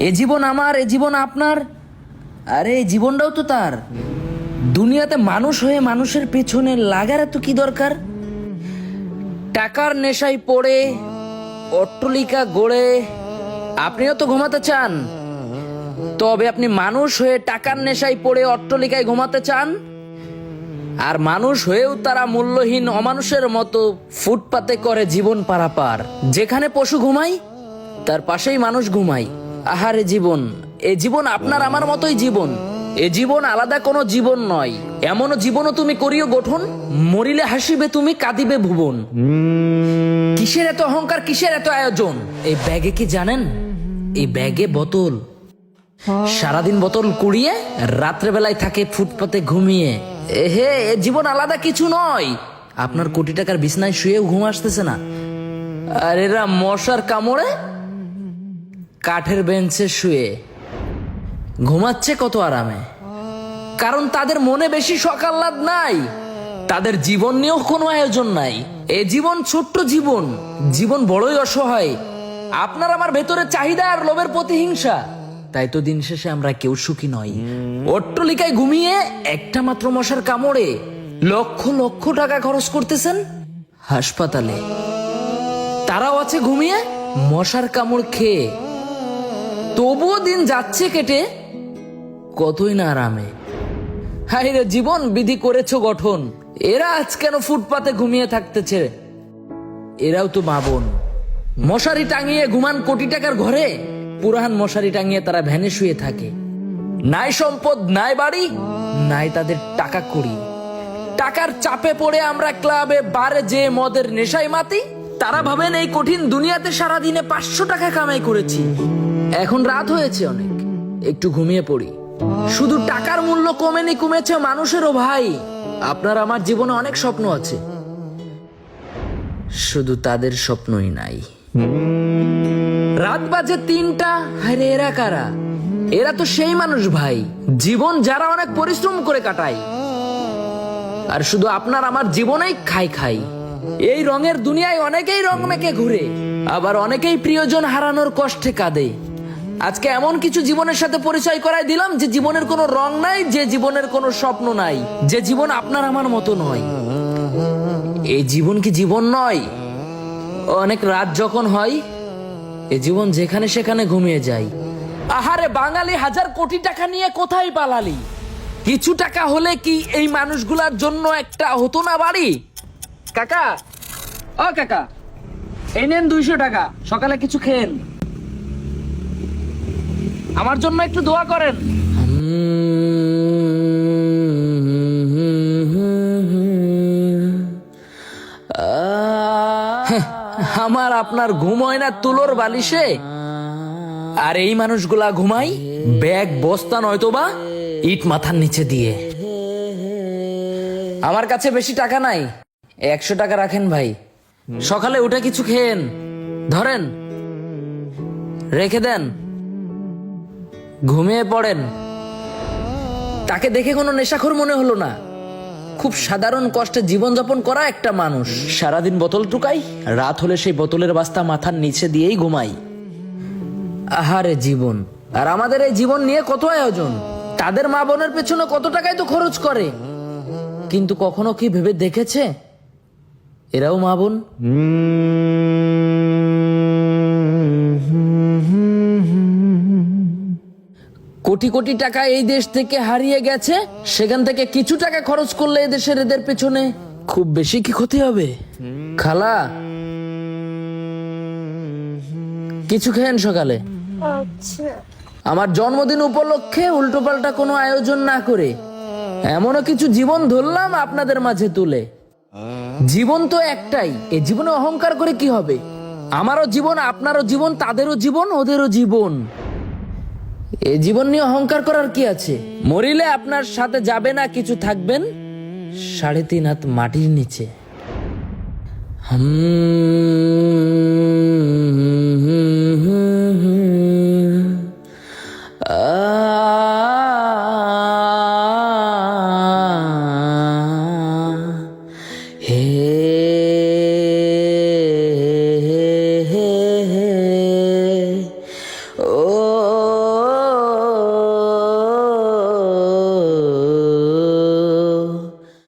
এ জীবন আমার, এ জীবন আপনার। আরে, এই জীবনটাও তো তার। দুনিয়াতে মানুষ হয়ে মানুষের পেছনে লাগার এত কি দরকার? টাকার নেশায় পড়ে, অট্টলিকা গড়ে, আপনিও তো ঘুমাতে চান। তবে আপনি মানুষ হয়ে টাকার নেশায় পড়ে, অট্টলিকায় ঘুমাতে চান। আর মানুষ হয়েও তারা মূল্যহীন, অমানুষের মতো ফুটপাতে করে জীবন পারাপার। যেখানে পশু ঘুমায়, তার পাশেই মানুষ ঘুমায়। আহারে জীবন, এ জীবন আপনার আমার মতোই জীবন। এ জীবন আলাদা কোনো জীবন নয়। এমনও জীবনও তুমি করিও গঠন, মরিলে হাসিবে তুমি, কাঁদিবে ভুবন। কিসের এত অহংকার, কিসের এত আয়োজন? এই ব্যাগে কি জানেন? এই ব্যাগে বোতল। সারাদিন বোতল কুড়িয়ে, রাত্রেবেলায় থাকে ফুটপাতে ঘুমিয়ে। এহে, এ জীবন আলাদা কিছু নয়। আপনার কোটি টাকার বিছনায় শুয়েও ঘুম আসতেছে না। আর এরা মশার কামড়ে কাঠের বেঞ্চে শুয়ে। ঘুমাচ্ছে কত আরামে। কারণ তাদের মনে বেশি সকাল্লাদ নাই। তাদের জীবন নিয়েও কোনো আয়োজন নাই। এ জীবন ছোট্ট জীবন। জীবন বড়ই অসহায়। আপনার আমার ভেতরে চাহিদা আর লোভের প্রতিহিংসা তাই তো দিন শেষে আমরা কেউ সুখী নই। অট্টলিকায় ঘুমিয়ে একটা মাত্র মশার কামড়ে লক্ষ লক্ষ টাকা খরচ করতেছেন হাসপাতালে। তারাও আছে ঘুমিয়ে মশার কামড় খেয়ে। তবুও দিন যাচ্ছে কেটে, কতই না আরামে। রে, জীবন বিধি করেছ গঠন। এরা আজ কেন ফুটপাতে ঘুমিয়ে থাকতেছে? এরাও তো মাবন মশারি টাঙিয়ে ঘুমান কোটি টাকার ঘরে পুরান মশারি টাঙিয়ে তারা ভ্যানে শুয়ে থাকে। নাই সম্পদ, নাই বাড়ি, নাই তাদের টাকা করি টাকার চাপে পড়ে আমরা ক্লাবে বারে যে মদের নেশায় মাতি, তারা ভাবেন এই কঠিন দুনিয়াতে সারা দিনে পাঁচশো টাকা কামাই করেছি। এখন রাত হয়েছে অনেক। একটু ঘুমিয়ে পড়ি। শুধু টাকার মূল্য কমেনি, কমেছে মানুষেরও ভাই। আপনার আমার জীবনে অনেক স্বপ্ন আছে। শুধু তাদের স্বপ্নই নাই। রাত বাজে তিনটা, আরে এরা কারা? এরা তো সেই মানুষ ভাই। জীবন যারা অনেক পরিশ্রম করে কাটায়। আর শুধু আপনার আমার জীবনেই খাই খাই। এই রঙের দুনিয়ায় অনেকেই রং মেকে ঘুরে। আবার অনেকেই প্রিয়জন হারানোর কষ্টে কাঁদে। আজকে এমন কিছু জীবনের সাথে পরিচয় করাই দিলাম যে জীবনের কোনো রং নাই, যে জীবনের কোনো স্বপ্ন নাই, যে জীবন আপনার আমার মতো নয়। এই জীবন কি জীবন নয়? অনেক রাত যখন হয়, এ জীবন যেখানে সেখানে ঘুমিয়ে যায় আহারে বাঙালি হাজার কোটি টাকা নিয়ে কোথায় পালালি? কিছু টাকা হলে কি এই মানুষগুলার জন্য একটা হতো না বাড়ি? কাকা, ও কাকা, এই নেন দুইশো টাকা, সকালে কিছু খেন আমার জন্য একটু দোয়া করেন। আমার আপনার ঘুম হয় না তুলোর বালিশে। আর এই মানুষগুলা ঘুমাই, ব্যাগ, বস্তা নয়তো বা ইট মাথার নিচে দিয়ে। আমার কাছে বেশি টাকা নাই, একশো টাকা রাখেন ভাই। সকালে উঠে কিছু খেয়েন, ধরেন, রেখে দেন। ঘুমিয়ে পড়েন। তাকে দেখে কোনো নেশাখোর মনে হলো না। খুব সাধারণ কষ্টে জীবনযাপন করা একটা মানুষ। সারাদিন বোতল টুকাই রাত হলে সেই বোতলের বাস্তা মাথার নিচে দিয়েই ঘুমাই। আহারে জীবন। আর আমাদের এই জীবন নিয়ে কত আয়োজন? তাদের মা বোনের পেছনে কত টাকাই তো খরচ করে? কিন্তু কখনো কি ভেবে দেখেছে? এরাও মা বোন? কোটি কোটি টাকা এই দেশ থেকে হারিয়ে গেছে সেখান থেকে কিছু টাকা খরচ করলে এদেশের এদের পেছনে খুব বেশি কি ক্ষতি হবে? খালা কিছু খেয়েন সকালে। আচ্ছা। আমার জন্মদিন উপলক্ষে উল্টোপাল্টা কোনো আয়োজন না করে এমনও কিছু জীবন ধরলাম আপনাদের মাঝে তুলে। জীবন তো একটাই এ জীবনে অহংকার করে কি হবে? আমারও জীবন আপনারও জীবন তাদেরও জীবন ওদেরও জীবন। এ জীবন নিয়ে অহংকার করার কি আছে মরিলে আপনার সাথে যাবে না কিছু থাকবেন সাড়ে তিন হাত মাটির নিচে হে হে হে